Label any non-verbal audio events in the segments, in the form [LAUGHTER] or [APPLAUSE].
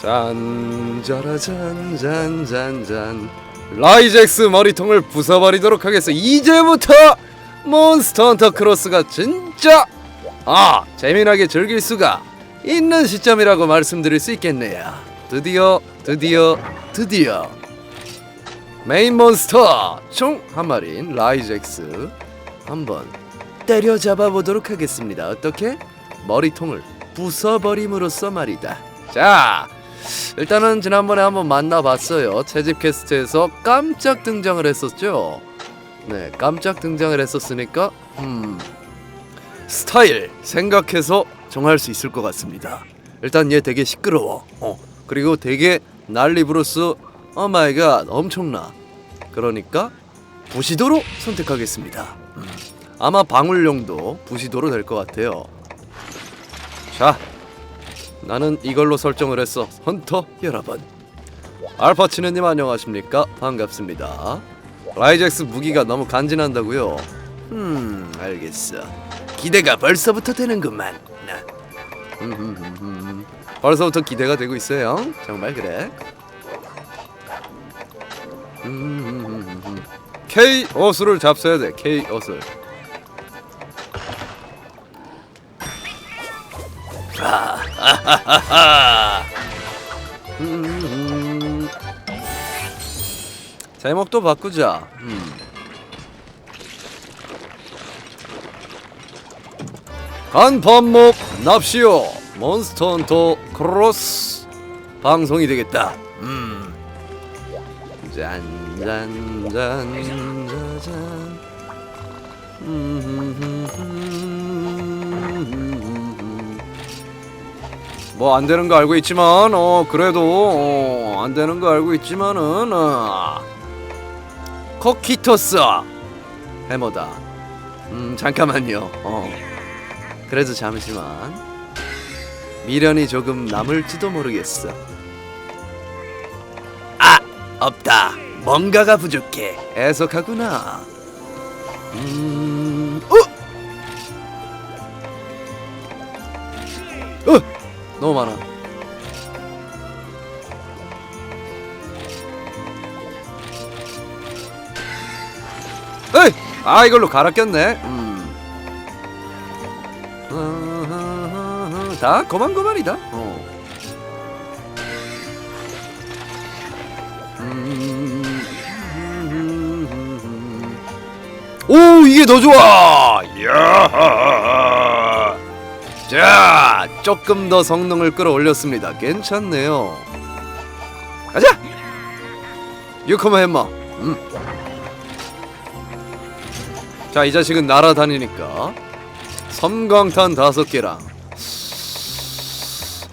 짠자라 짠짠짠짠. 라이젝스 머리통을 부숴버리도록 하겠어. 이제부터 몬스터 헌터 크로스가 진짜 아 재미나게 즐길 수가 있는 시점이라고 말씀드릴 수 있겠네요. 드디어 드디어 드디어. 메인 몬스터 총 한 마리인 라이젝스 한번 때려잡아 보도록 하겠습니다. 어떻게? 머리통을 부숴버림으로써 말이다. 자 일단은 지난번에 한번 만나봤어요. 채집 퀘스트에서 깜짝 등장을 했었죠. 네, 깜짝 등장을 했었으니까 음 스타일 생각해서 정할 수 있을 것 같습니다. 일단 얘 되게 시끄러워. 어 그리고 되게 난리 브루스 오 마이 갓 엄청나. 그러니까 부시도로 선택하겠습니다. 음, 아마 방울용도 부시도로 될 것 같아요. 자, 나는 이걸로 설정을 했어. 헌터 여러분. 알파치느님 안녕하십니까? 반갑습니다. 라이젝스 무기가 너무 간지난다고요? 음, 알겠어. 기대가 벌써부터 되는구만. 벌써부터 기대가 되고 있어요. 정말 그래? 음, K 어수를 잡숴야 돼. K 어술. [LAUGHS] 음. 제목도 바꾸자. 음. 간판목 납시오 몬스터 헌터 크로스 방송이 되겠다. 음. 짠짠짠짠짠. 음. 뭐 안 되는 거 알고 있지만 어 그래도 어, 안 되는 거 알고 있지만은 어, 코키토스 해머다. 음 잠깐만요. 어 그래도 잠시만 미련이 조금 남을지도 모르겠어. 아 없다. 뭔가가 부족해. 애석하구나. 음 어. 어 너무 많아. 에이! 아 이걸로 갈아 꼈네. 음. 다 고만고만이다. 어. 음. 오 이게 더 좋아. 야. 자 조금 더 성능을 끌어올렸습니다. 괜찮네요. 가자. 유커마 햄머. 음. 자, 이 자식은 날아다니니까 섬광탄 다섯 개랑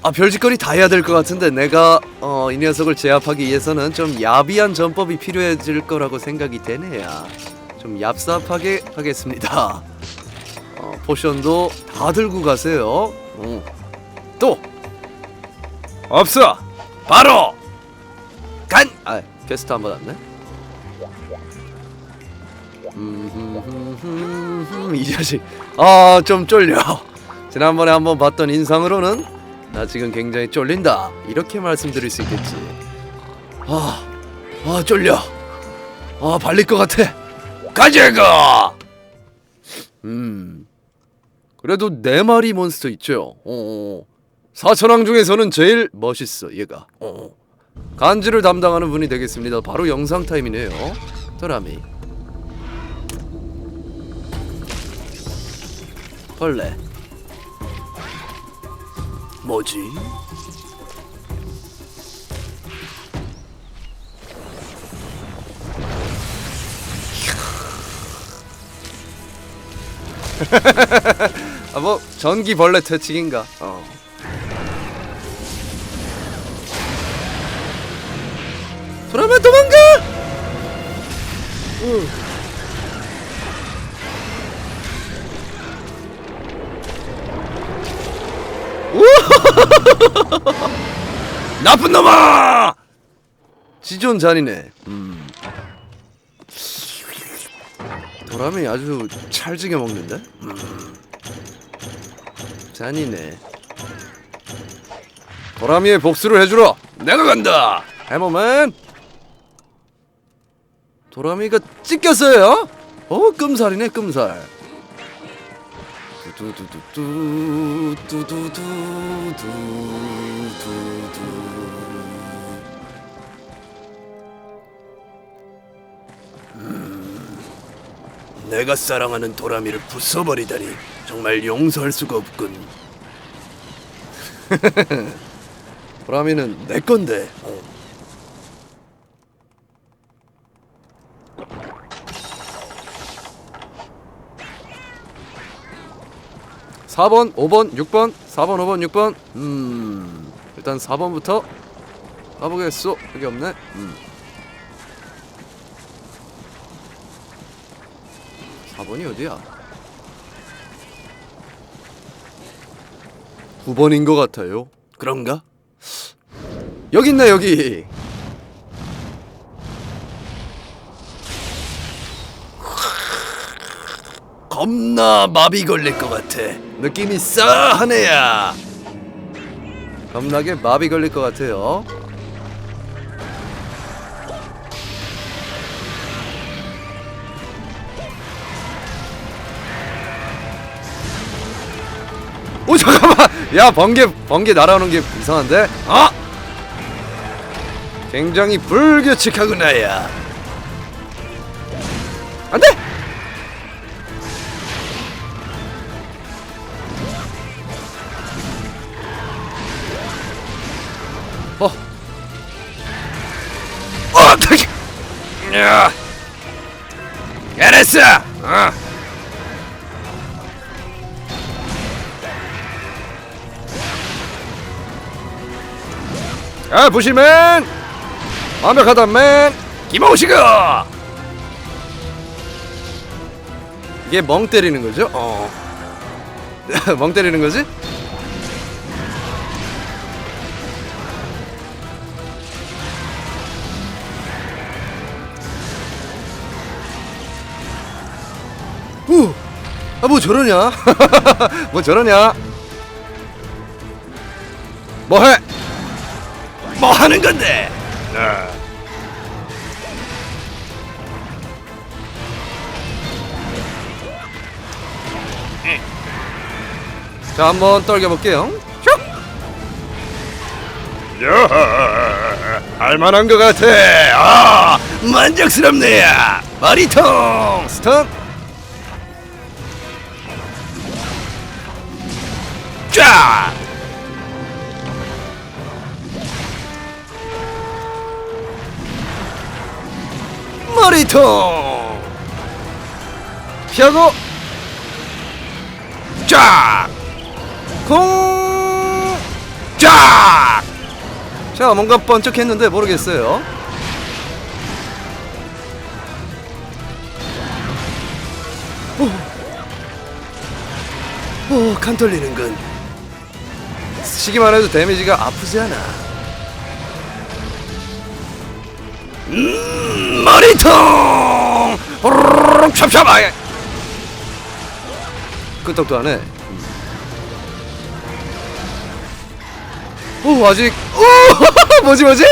아 별짓거리 다 해야 될 것 같은데 내가 어, 이 녀석을 제압하기 위해서는 좀 야비한 전법이 필요해질 거라고 생각이 되네요. 좀 얍삽하게 하겠습니다. 어, 포션도 다 들고 가세요. 어. 또 없어. 바로 간. 아 퀘스트 한 번 왔네. 음, 이 자식. 아좀 쫄려. 지난번에 한번 봤던 인상으로는 나 지금 굉장히 쫄린다. 이렇게 말씀드릴 수 있겠지. 아, 아 쫄려. 아 발릴 것 같아. 가자가! 음 그래도 네 마리 몬스터 있죠? 어 사천왕 중에서는 제일 멋있어 얘가 어 간지를 담당하는 분이 되겠습니다 바로 영상 타임이네요 도라미 벌레 뭐지? [LAUGHS] 아 뭐 전기 벌레 퇴치기인가? 어. 그러면 도망가! 응. [LAUGHS] 나쁜 놈아! 지존 잔이네. 음. 도라미 아주 찰지게 먹는데? 음. 잔이네. 도라미의 복수를 해주러 내가 간다. 해머맨. 도라미가 찢겼어요. 어 끔살이네 끔살. 두두두두 두두두두 두두. 내가 사랑하는 도라미를 부숴버리다니 정말 용서할 수가 없군. [LAUGHS] 도라미는 내 건데. 어. 사번 5번, 6번, 4번, 5번, 6번. 음. 일단 4번부터 가보겠소. 여기 없네. 음. 4번이 어디야? 9번인 것 같아요. 그런가? 여기 있네 여기. 겁나 마비 걸릴 것 같아. 느낌이 싸하네야. 겁나게 마비 걸릴 것 같아요. 오 잠깐만 야 번개 번개 날아오는 게 이상한데 아 굉장히 불규칙하구나야 안돼 아 부실맨 완벽하다 맨 김호식아 이게 멍 때리는 거죠? 어. [LAUGHS] 멍 때리는 거지? 후. 아, 뭐 저러냐? [LAUGHS] 뭐 저러냐? 뭐 해? 뭐 하는 건데? 자, 한번 떨겨 볼게요. 야, 할만한 것 같아. 아, 만족스럽네야. 머리통 스턴. 쫙. 머리통 피하고 쫙! 공! 쫙! 자 뭔가 번쩍했는데 모르겠어요 오, 오, 간 떨리는군 쓰기만 해도 데미지가 아프지 않아 음, 머리통! 찹찹! 아, 끄떡도 안 해. 오, 아직, 오! [LAUGHS] 뭐지, 뭐지?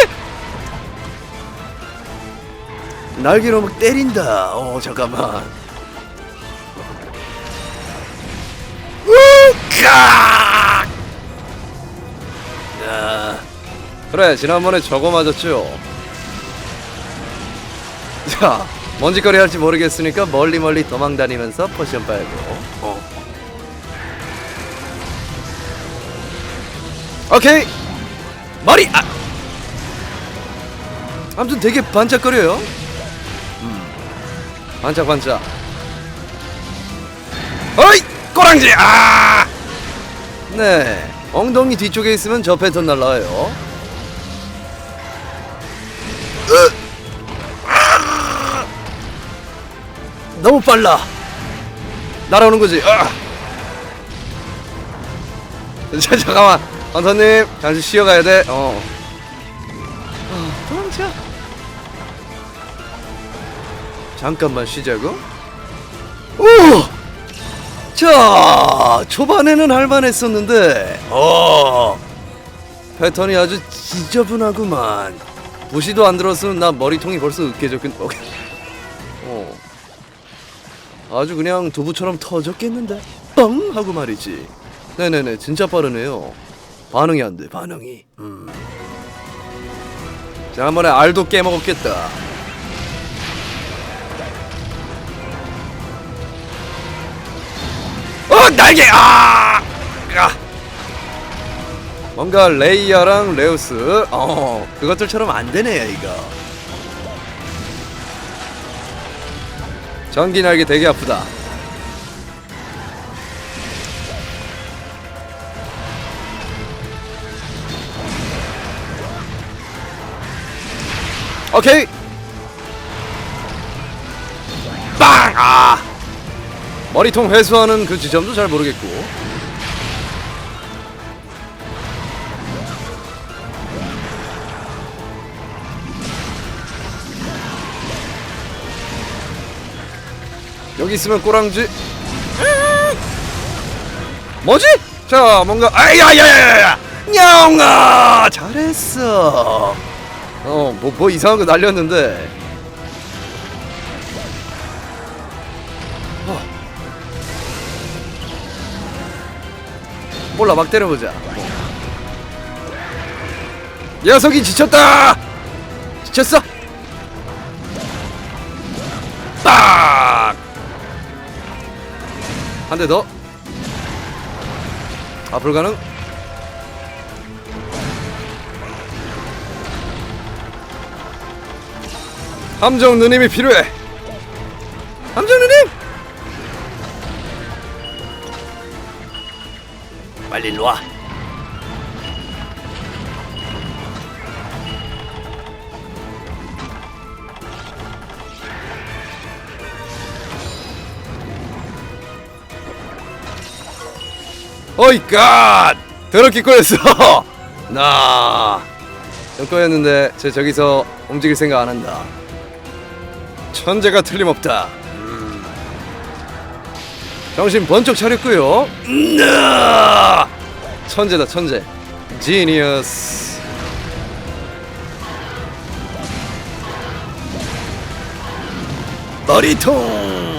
날개로 막 때린다. 어, 잠깐만. 우까! 야, 그래, 지난번에 저거 맞았죠? 자, 먼지거리 할지 모르겠으니까 멀리 멀리 도망다니면서 포션 빨고. 어. 오케이. 머리. 아. 아무튼 되게 반짝거려요. 음. 반짝 반짝. 어이, 꼬랑지. 아. 네. 엉덩이 뒤쪽에 있으면 저 패턴 날라와요. 으! 너무 빨라. 날아오는 거지. 아! [LAUGHS] 자, 잠깐만. 헌터님, 잠시 쉬어가야 돼. 어. 아, 도망쳐. 잠깐만 쉬자고. 오! 자, 초반에는 할만했었는데, 어. 패턴이 아주 지저분하구만. 부시도 안 들었으면 나 머리통이 벌써 으깨졌겠. 어. 아주 그냥 두부처럼 터졌겠는데. 뻥 하고 말이지. 네네네, 진짜 빠르네요. 반응이 안 돼, 반응이. 음. 자, 한 번에 알도 깨먹었겠다. 어, 날개! 아! 아! 뭔가 레이야랑 레우스, 어, 그것들처럼 안 되네요, 이거. 전기 날개 되게 아프다. 오케이. 빵! 아! 머리통 회수하는 그 지점도 잘 모르겠고. 여기 있으면 꼬랑지. 뭐지? 자, 뭔가 아야야야야! 냐옹아! 잘했어. 어, 뭐, 뭐 이상한 거 날렸는데. 어. 몰라, 막 때려보자. 녀석이 지쳤다! 지쳤어! 빡! 한 대 더. 앞으로 가능? 함정 누님이 필요해. 함정 누님. 빨리 일로 와. 어이 갓! 더럽게 꼬였어! [LAUGHS] 나... 좀 꼬였는데 제 저기서 움직일 생각 안 한다 천재가 틀림없다 음. 정신 번쩍 차렸고요 나! 천재다 천재 지니어스 머리통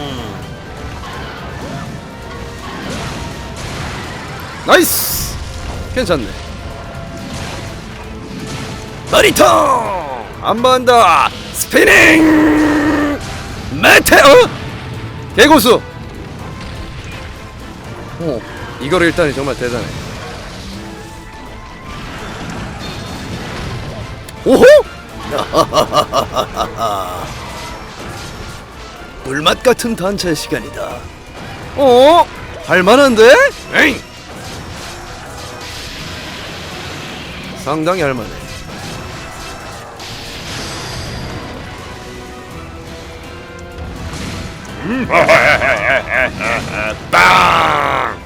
나이스! 괜찮네. 머리통 한 번 더 스피닝! 메테오! 개고수! 어 이거를 일단 정말 대단해. 오호! [LAUGHS] 불맛 같은 단체 시간이다. 어? 할만한데? 에잉 상당히 할만해. 빵!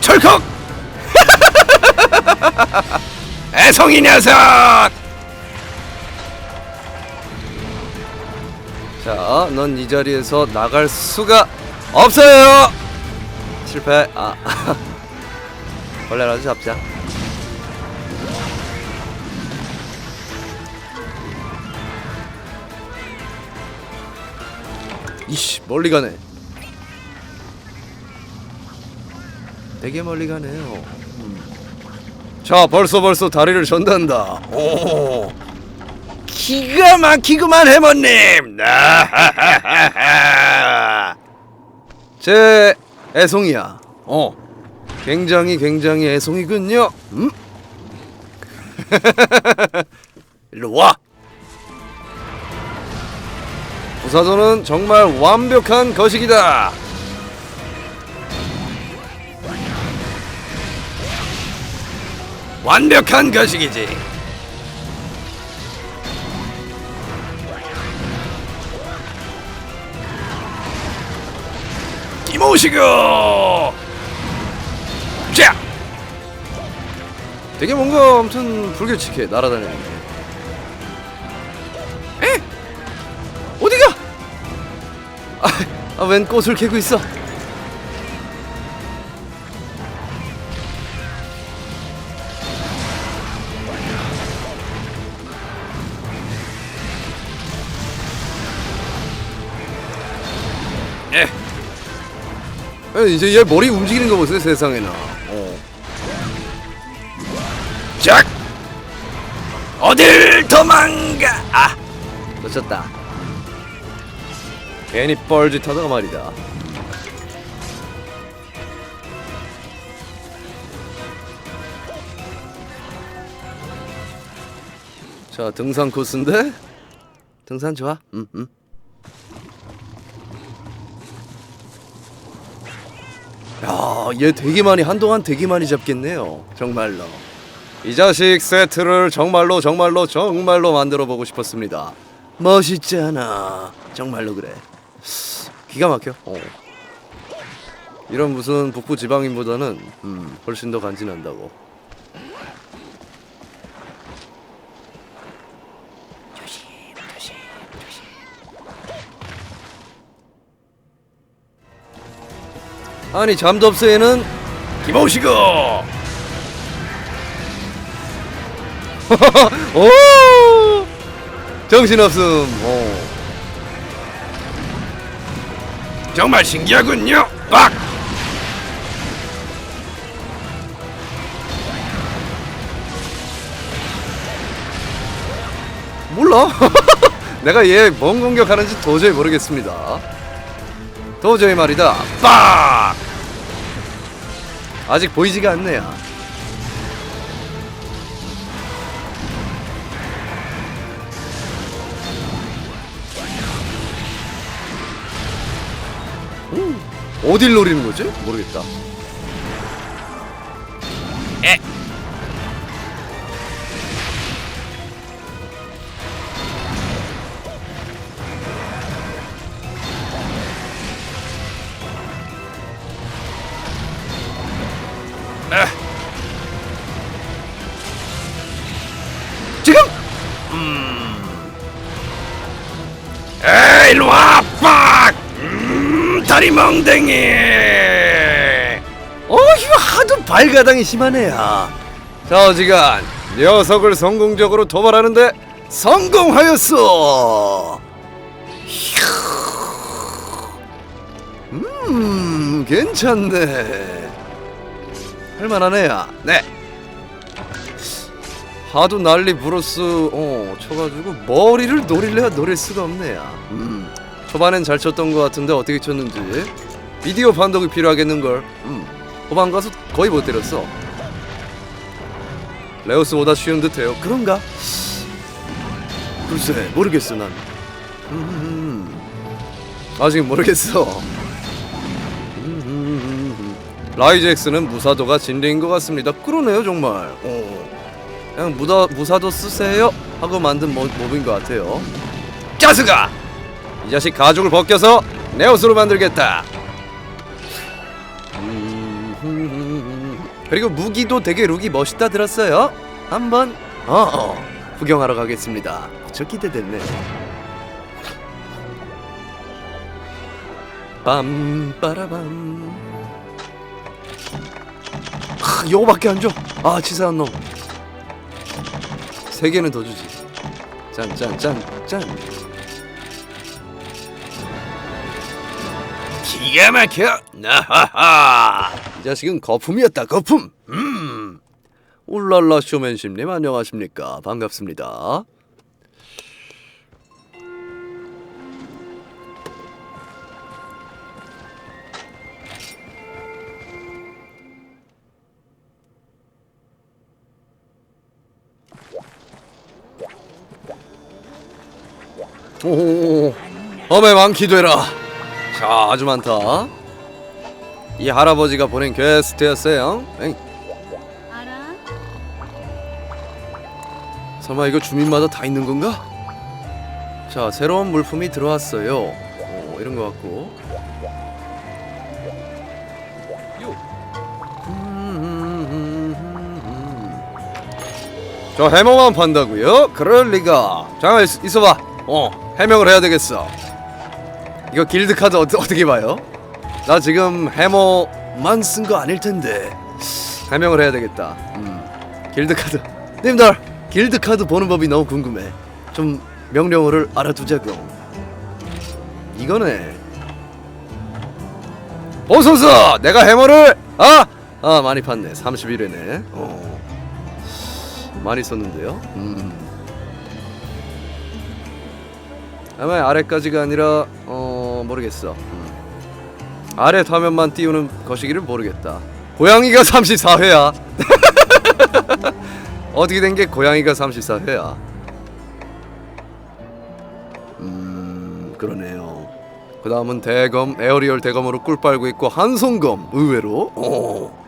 철컥! [LAUGHS] 애송이 녀석! 자, 넌 이 자리에서 나갈 수가 없어요. 실패. 아, [LAUGHS] 벌레라도 잡자. 이씨, 멀리 가네. 되게 멀리 가네요. 음. 자, 벌써 벌써 다리를 전단다. 오. 기가 막히구만 해머님. 아하하하하. 제 애송이야. 어, 굉장히 굉장히 애송이군요. 음? [LAUGHS] 일로 와. 부사전은 정말 완벽한 거식이다. 완벽한 거식이지. 무시교 자 되게 뭔가 아무튼 불규칙해 날아다니는 게 에? 어디가? 아, 아, 웬 꽃을 캐고 있어 이제 얘 머리 움직이는 거 보세요 세상에나. 어. 작. 어딜 도망가? 아, 놓쳤다. 괜히 뻘짓 하다가 말이다. 자 등산 코스인데 등산 좋아? 응 응. 야, 얘 되게 많이 한동안 되게 많이 잡겠네요. 정말로. 이 자식 세트를 정말로 정말로 정말로 만들어 보고 싶었습니다. 멋있잖아. 정말로 그래. 기가 막혀. 어. 이런 무슨 북부 지방인보다는 음, 훨씬 더 간지난다고. 아니 잠도 없어 얘는. 김호시고 [LAUGHS] 오! 정신없음. 오. 정말 신기하군요. 빡 몰라. [LAUGHS] 내가 얘 뭔 공격하는지 도저히 모르겠습니다 도저히 말이다 빡 아직 보이지가 않네요 음, 어딜 노리는 거지? 모르겠다 에. 하도 발가당이 심하네요. 자 어지간 녀석을 성공적으로 도발하는데 성공하였어 이야. 음 괜찮네. 할만하네요. 네. 하도 난리 브로스 어 쳐가지고 머리를 노릴래야 노릴 수가 없네요. 음 초반엔 잘 쳤던 것 같은데 어떻게 쳤는지. 비디오 판독이 필요하겠는 걸. 음 후반 가서 거의 못 때렸어. 레오스보다 쉬운 듯해요. 그런가? 글쎄 모르겠어 난. 음, 아직 모르겠어. 음, 라이젝스는 무사도가 진리인 것 같습니다. 그러네요 정말. 어. 그냥 무다, 무사도 쓰세요 하고 만든 모, 몹인 것 같아요 짜스가! 이 자식 가죽을 벗겨서 내 옷으로 만들겠다 그리고 무기도 되게 룩이 멋있다 들었어요 한번 어, 어 구경하러 가겠습니다 저 기대됐네 빰빠라밤 하, 요거밖에 안 줘? 아 치사한 놈 세 개는 더 주지. 짠, 짠, 짠, 짠. 기가 막혀. 나하하. 이 자식은 거품이었다. 거품. 음. 울랄라 쇼맨십님 안녕하십니까? 반갑습니다. 오, 어메 많기 되라. 자, 아주 많다. 이 할아버지가 보낸 게스트였어요. 에이, 알아? 설마 이거 주민마다 다 있는 건가? 자, 새로운 물품이 들어왔어요. 어, 이런 거 같고. 저 해머만 판다고요? 그럴 리가. 잠깐 있, 있어봐. 어, 해명을 해야 되겠어. 이거 길드 카드 어, 어떻게 봐요? 나 지금 해머만 쓴 거 아닐 텐데 해명을 해야 되겠다. 음, 길드 카드. 님들 길드 카드 보는 법이 너무 궁금해. 좀 명령어를 알아두자고. 이거네. 보소서 내가 해머를 아! 아 많이 팠네 31회네 어. 많이 썼는데요 음. 아마 아래까지가 아니라 어 모르겠어 음. 아래 화면만 띄우는 것이기를 모르겠다. 고양이가 [LAUGHS] 34회야. [LAUGHS] 어떻게 된 게 고양이가 34회야? 음 그러네요. 그 다음은 대검 에어리얼 대검으로 꿀 빨고 있고 한송검 의외로. 어.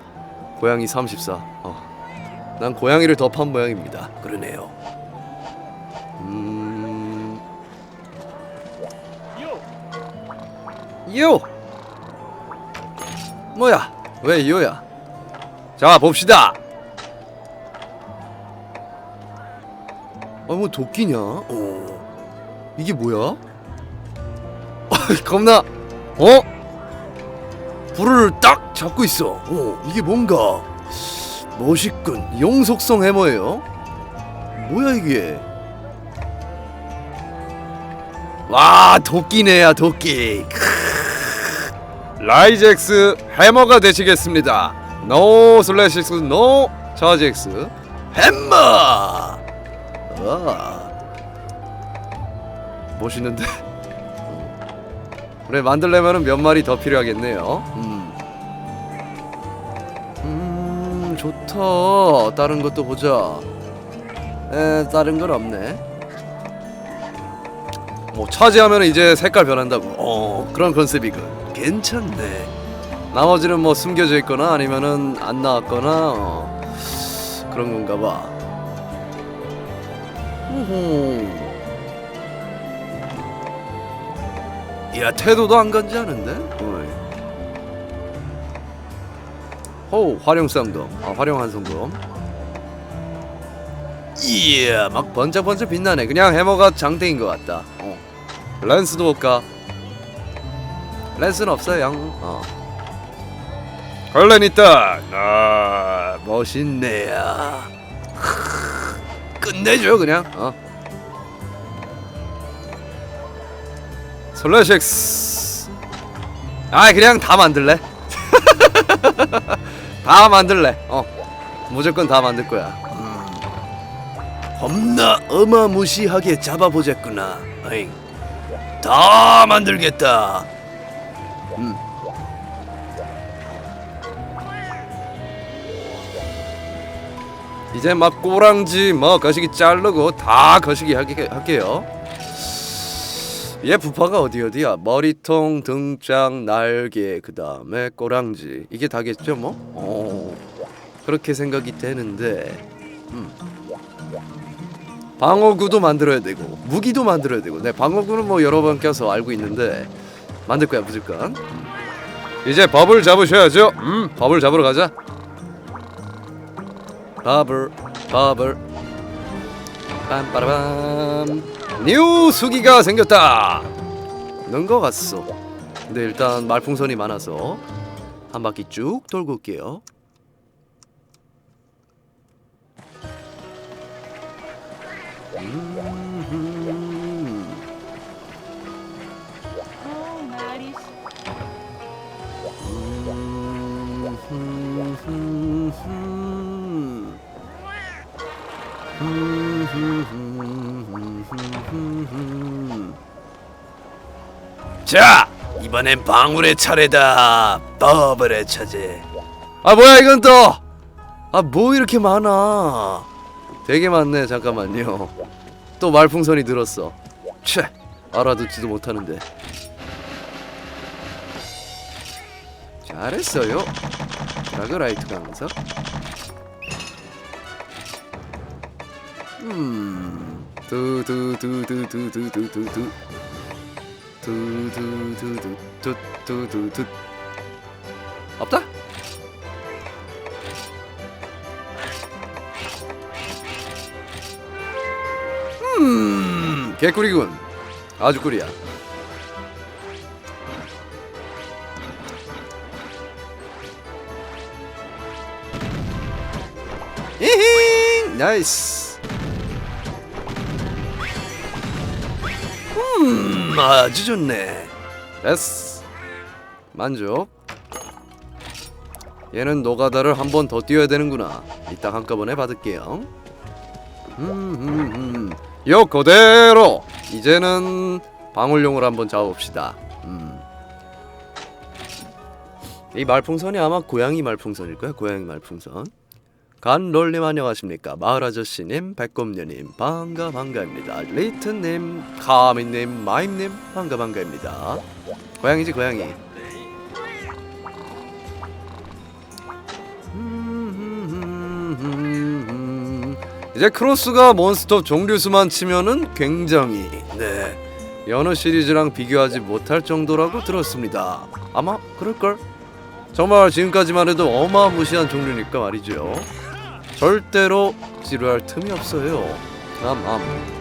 고양이 34 어. 난 고양이를 더 판 모양입니다. 그러네요. 음... 요! 뭐야 왜 요야 자 봅시다 아뭐 도끼냐 어. 이게 뭐야 [LAUGHS] 겁나 어? 불을 딱 잡고 있어. 어, 이게 뭔가 멋있군. 용속성 해머예요. 뭐야 이게? 와 도끼네야 도끼. 라이젝스 해머가 되시겠습니다. 노 슬래시스 노 차지엑스 해머. 와 멋있는데. 그래 만들려면은 몇 마리 더 필요하겠네요. 음. 음 좋다. 다른 것도 보자. 에 다른 건 없네. 뭐 차지하면 이제 색깔 변한다고. 어 그런 컨셉이군. 괜찮네. 나머지는 뭐 숨겨져 있거나 아니면은 안 나왔거나 어, 그런 건가 봐. 우후. 야 태도도 안 간지하는데? 어이. 호 활용 쌍검 아 활용 한 성검 이야 막 번쩍번쩍 빛나네 그냥 해머가 장땡인 것 같다 어. 랜스도 볼까? 랜스는 없어 양 어. 걸렌 있다. 아 멋있네야 끝내줘 그냥. 어. 슬래식스. 아 그냥 다 만들래? [LAUGHS] 다 만들래. 어. 무조건 다 만들 거야. 음. 겁나 어마무시하게 잡아보자꾸나. 어잉. 다 만들겠다 음. 이제 막 꼬랑지 뭐 거시기 자르고 다 거시기 하게, 할게요 얘 부파가 어디 어디야? 머리통, 등장, 날개, 그 다음에 꼬랑지 이게 다겠죠 뭐? 어 그렇게 생각이 되는데 음. 방어구도 만들어야 되고 무기도 만들어야 되고 내 방어구는 뭐 여러 번 껴서 알고 있는데 만들 거야 무조건 음. 이제 밥을 잡으셔야죠 음 밥을 잡으러 가자 밥을 밥을 빰빠라밤 뉴 수기가 생겼다. 는거 같소. 근데 일단 말풍선이 많아서 한 바퀴 쭉 돌고 올게요. 음, 자 이번엔 방울의 차례다. 버블의 차지 아 뭐야 이건 또 아 뭐 이렇게 많아? 되게 많네 잠깐만요. 또 말풍선이 늘었어. 채 알아듣지도 못하는데 잘했어요 라그라이트 강사 음. 두두두두두두두두 없다? 음 개꿀이군 아주 꿀이야 이힝! 나이스. 음 아주 좋네. 됐어. 만족. 얘는 노가다를 한 번 더 뛰어야 되는구나. 이따 한꺼번에 받을게요. 음, 요 그대로. 이제는 방울용을 한번 잡아봅시다. 음. 이 말풍선이 아마 고양이 말풍선일 거야 고양이 말풍선 간롤님 안녕하십니까 마을 아저씨님 백곰녀님 반가 반가입니다 리트님 카미님 마임님 반가 반가입니다 고양이지 고양이 이제 크로스가 몬스터 종류 수만 치면은 굉장히 네 여느 시리즈랑 비교하지 못할 정도라고 들었습니다. 아마 그럴걸? 정말 지금까지만 해도 어마무시한 종류니까 말이죠. 절대로 지루할 틈이 없어요. 암암.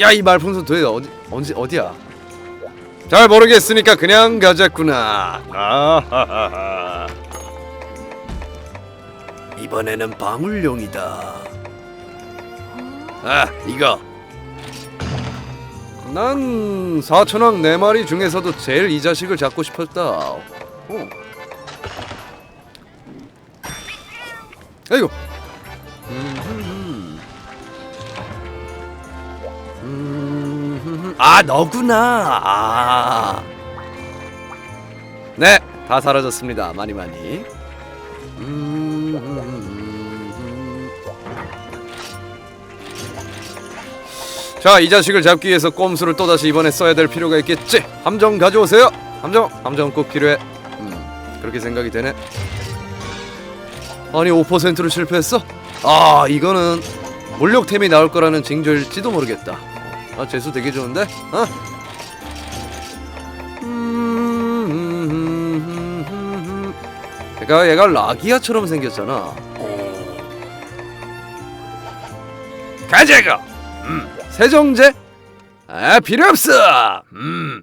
야이 말풍선 도대체 어디 언제 어디야? 잘 모르겠으니까 그냥 가자꾸나. 이번에는 방울용이다. 아 이거. 난 사천왕 네 마리 중에서도 제일 이 자식을 잡고 싶었다. 어. 아이고. 아 너구나. 아. 네, 다 사라졌습니다. 많이 많이. 음. 자, 이 자식을 잡기 위해서 꼼수를 또 다시 이번에 써야 될 필요가 있겠지. 함정 가져오세요. 함정, 함정 꼭 필요해. 음, 그렇게 생각이 되네. 아니 5%로 실패했어? 아, 이거는 몰력템이 나올 거라는 징조일지도 모르겠다. 아, 재수 되게 좋은데? 어? 음, 얘가 얘가 라기아처럼 생겼잖아. 어. 가자고. 음, 세정제? 아 필요 없어. 음.